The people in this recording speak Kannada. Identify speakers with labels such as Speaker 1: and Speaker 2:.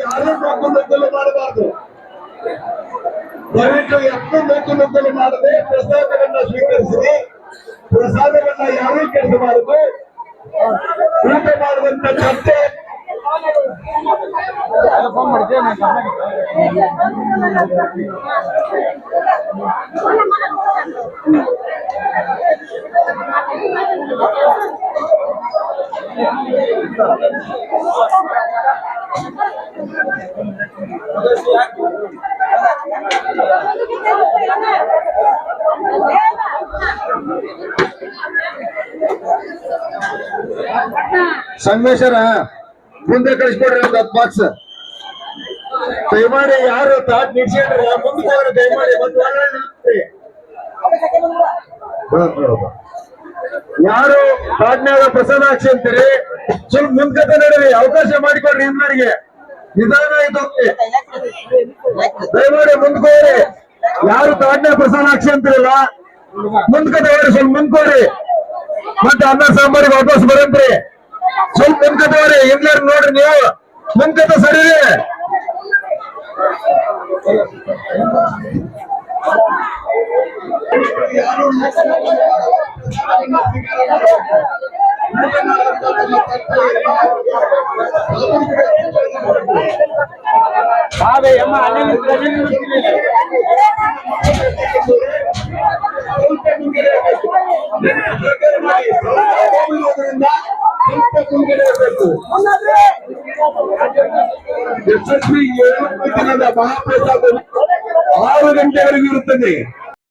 Speaker 1: ಯಾರೇ ಬೇಕು ನುಗ್ಗಲು ದಯವಿಟ್ಟು ಎಷ್ಟು ಬೇಕು ನುಗ್ಗಲು ಮಾಡದೆ ಪ್ರಸಾದವನ್ನ ಸ್ವೀಕರಿಸಿರಿ ಪ್ರಸಾದವನ್ನ ಯಾರೂ ಕೆಡಿಸಬಾರದು ಊಟ ಮಾಡುವಂತ ಚರ್ಚೆ. Thank. ಸಂಗಮೇಶ್ವರ ಮುಂದೆ ಕಳಿಸ್ಕೊಡ್ರಿ ಒಂದು ಹತ್ತು ಬಾಕ್ಸ್ ದಯಮಾಡಿ ಯಾರು ತಾಟ್ ನಿಡ್ಸ್ಕೊಂಡ್ರಿ ಮುಂದೆ ಹೋಗ್ರಿ ದಯಮಾಡಿ ಒಂದು. ಯಾರು ತಾಟ್ನಾಗ ಪ್ರಸಾದ ಹಾಕ್ಸಿ ಅಂತೀರಿ? ಸ್ವಲ್ಪ ಮುಂದ್ಕತೆ ನಡೀರಿ ಅವಕಾಶ ಮಾಡಿಕೊಡ್ರಿ ಎಲ್ಲರಿಗೆ ನಿಧಾನ ಆಯ್ತು. ದಯಮಾಡಿ ಮುಂದ್ಕೋರಿ. ಯಾರು ತಾಟ್ನ್ಯಾಗ ಪ್ರಸಾದ ಹಾಕ್ಸಿ ಅಂತಿರಲ್ಲ, ಮುಂದ್ಕತೆ ಹೋಗ್ರಿ ಸ್ವಲ್ಪ ಮುಂದ್ಕೋರಿ. ಮತ್ತೆ ಅನ್ನ ಸಾಂಬಾರಿಗೆ ವಾಪಸ್ ಬರಂತ್ರಿ. ಸ್ವಲ್ಪ ಮುಂದ್ಕತೆ ಹೋಗ್ರಿ ಎಲ್ಲಾರು ನೋಡ್ರಿ ನೀವು. ಮುಂದ್ಕತೆ ಸರಿ ಯಶಸ್ವಿ ಏಳು ದಿನದ ಮಹಾಪ್ರಸಾದ ಆರು ಗಂಟೆವರೆಗೂ ಇರುತ್ತದೆ